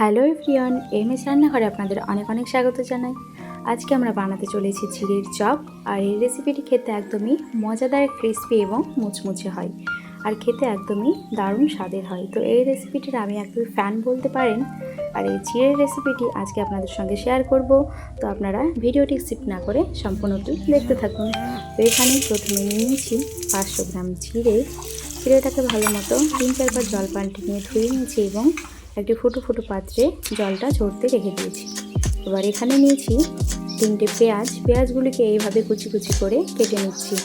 Hello everyone, M S রান্নাঘরে আপনাদের অনেক অনেক স্বাগত জানাই। আজকে আমরা বানাতে চলেছি চিড়ের চপ, আর এই রেসিপিটি খেতে একদমই মজাদার ক্রিস্পি এবং মুচমুচে হয়, আর খেতে একদমই দারুণ স্বাদের হয়। তো এই রেসিপিটির আমি একদমই ফ্যান বলতে পারেন, আর এই চিড়ের রেসিপিটি আজকে আপনাদের সঙ্গে শেয়ার করব। তো আপনারা ভিডিওটি স্কিপ না করে সম্পূর্ণটি দেখতে থাকুন। তো এখানে প্রথমে নিয়েছি পাঁচশো গ্রাম চিড়ে চিড়েটাকে ভালো মতো তিন চারবার জল পাল্টে নিয়ে ধুয়ে নিয়েছি এবং একটি ফুটো ফুটো পাত্রে জলটা ঝরতে রেখে দিয়েছি। এবার এখানে নিয়েছি তিনটে পেঁয়াজ। পেঁয়াজগুলিকে এইভাবে কুচি কুচি করে কেটে নিচ্ছি।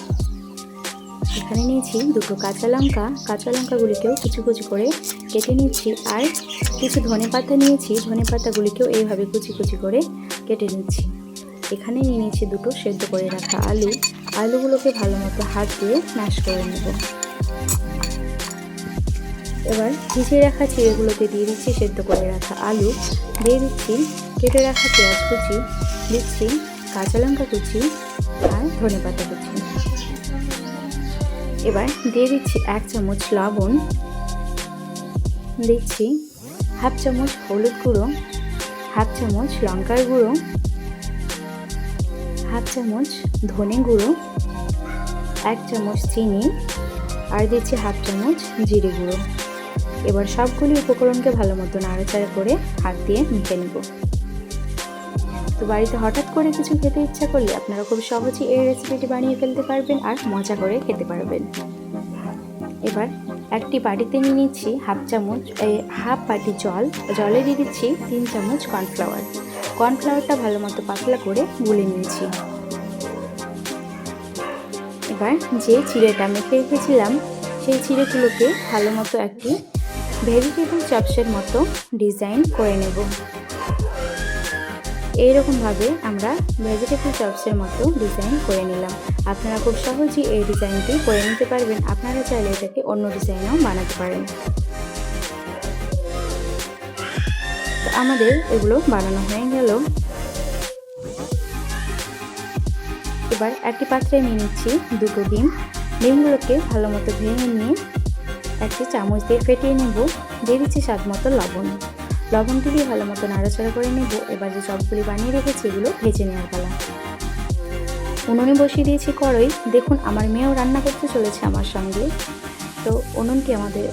এখানে নিয়েছি দুটো কাঁচা লঙ্কা। কাঁচা লঙ্কাগুলিকেও কুচি কুচি করে কেটে নিচ্ছি। আর কিছু ধনে পাতা নিয়েছি। ধনে পাতাগুলিকেও এইভাবে কুচি কুচি করে কেটে নিচ্ছি। এখানে নিয়ে নিয়েছি দুটো সেদ্ধ করে রাখা আলু। আলুগুলোকে ভালো মতো হাত দিয়ে ম্যাশ করে নেব। এবার ভিজিয়ে রাখা চিড়েগুলোতে দিয়ে দিচ্ছি সেদ্ধ করে রাখা আলু দিয়ে দিচ্ছি কেটে রাখা পেঁয়াজ কুচি দিচ্ছি কাঁচা লঙ্কা কুচি আর ধনে পাতা কুচি। এবার দিয়ে দিচ্ছি এক চামচ লবণ, দিচ্ছি হাফ চামচ হলুদ গুঁড়ো, হাফ চামচ লঙ্কার গুঁড়ো, হাফ চামচ ধনে গুঁড়ো, এক চামচ চিনি আর দিচ্ছি হাফ চামচ জিরে গুঁড়ো। এবার সবগুলি উপকরণকে ভালো মতো নাড়াচাড়া করে হাত দিয়ে মেখে নেব। তো বাড়িতে হঠাৎ করে কিছু খেতে ইচ্ছা করলে আপনারা খুব সহজেই এই রেসিপিটি বানিয়ে ফেলতে পারবেন আর মজা করে খেতে পারবেন। এবার একটি বাটিতে নিয়ে নিচ্ছি হাফ চামচ হাফ বাটি জল। জলে দিয়ে দিচ্ছি তিন চামচ কর্নফ্লাওয়ার। কর্নফ্লাওয়ারটা ভালো মতো পাতলা করে গুলে নিয়েছি। এবার যে চিড়েটা মেখে রেখেছিলাম সেই চিড়েগুলোকে ভালো মতো একটি ভেজিটেবল চপসের মতো ডিজাইন করে নেব। এইরকমভাবে আমরা ভেজিটেবল চপসের মতো ডিজাইন করে নিলাম। আপনারা খুব সহজেই এই ডিজাইনটি করে নিতে পারবেন। আপনারা চাইলে এটাকে অন্য ডিজাইনেও বানাতে পারেন। আমাদের এগুলো বানানো হয়ে গেল। এবার একটি পাত্রে নিয়ে নিচ্ছি দুটো ডিম। ডিমগুলোকে ভালো মতো ভেঙে নিয়ে একটি চামচ দিয়ে ফেটিয়ে নেব। দিয়ে দিচ্ছি স্বাদ মতো লবণ। লবণটি দিয়ে ভালো মতো নাড়াচাড়া করে নেব। এবার যে চপগুলি বানিয়ে রেখেছি, এগুলো ভেজে নেওয়ার পালা। উনুনে বসিয়ে দিয়েছি কড়াই। দেখুন, আমার মেয়েও রান্না করতে চলেছে আমার সঙ্গে। তো উনুনটি আমাদের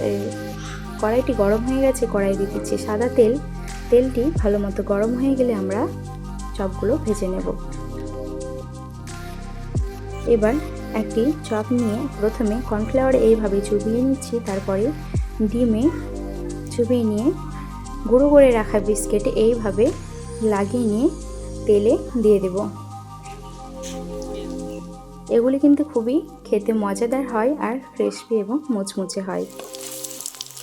কড়াইটি গরম হয়ে গেছে, কড়াই দিয়ে দিচ্ছি সাদা তেল। তেলটি ভালো মতো গরম হয়ে গেলে আমরা চপগুলো ভেজে নেব। এবার একটি চপ নিয়ে প্রথমে কর্নফ্লাওয়ার এইভাবে চুবিয়ে নিচ্ছি, তারপরে ডিমে চুবিয়ে নিয়ে গুঁড়ো করে রাখা বিস্কেটে এইভাবে লাগিয়ে নিয়ে তেলে দিয়ে দেব। এগুলি কিন্তু খুবই খেতে মজাদার হয় আর ক্রিসপি এবং মুচমুচে হয়।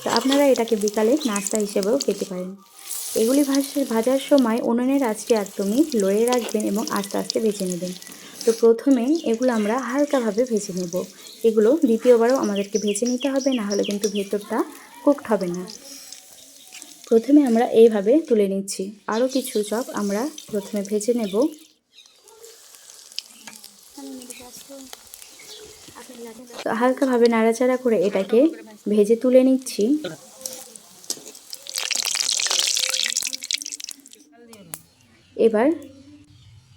তো আপনারা এটাকে বিকালে নাস্তা হিসেবেও খেতে পারেন। এগুলি ভাজার সময় উনুনের আঁচটি একদমই লোয়ে রাখবেন এবং আস্তে আস্তে ভেজে নেবেন। তো প্রথমে এগুলো আমরা হালকাভাবে ভেজে নেব। এগুলো দ্বিতীয়বারও আমাদেরকে ভেজে নিতে হবে, না হলে কিন্তু ভেতরটা কুকড হবে না। প্রথমে আমরা এইভাবে তুলে নিচ্ছি। আরও কিছু চপ আমরা প্রথমে ভেজে নেব। হালকাভাবে নাড়াচাড়া করে এটাকে ভেজে তুলে নিচ্ছি। এবার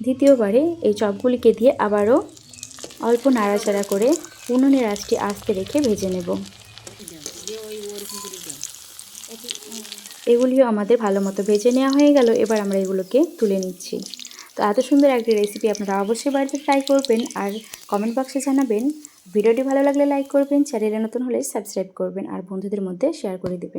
দ্বিতীয়বারে এই চপগুলিকে দিয়ে আবারও অল্প নাড়াচাড়া করে উনুনের আঁচটি আস্তে রেখে ভেজে নেব। এগুলিও আমাদের ভালো মতো ভেজে নেওয়া হয়ে গেল। এবার আমরা এগুলোকে তুলে নিচ্ছি। তো এত সুন্দর একটি রেসিপি আপনারা অবশ্যই বাড়িতে ট্রাই করবেন আর কমেন্ট বক্সে জানাবেন। ভিডিওটি ভালো লাগলে লাইক করবেন চ্যানেলে নতুন হলে সাবস্ক্রাইব করবেন আর বন্ধুদের মধ্যে শেয়ার করে দেবেন।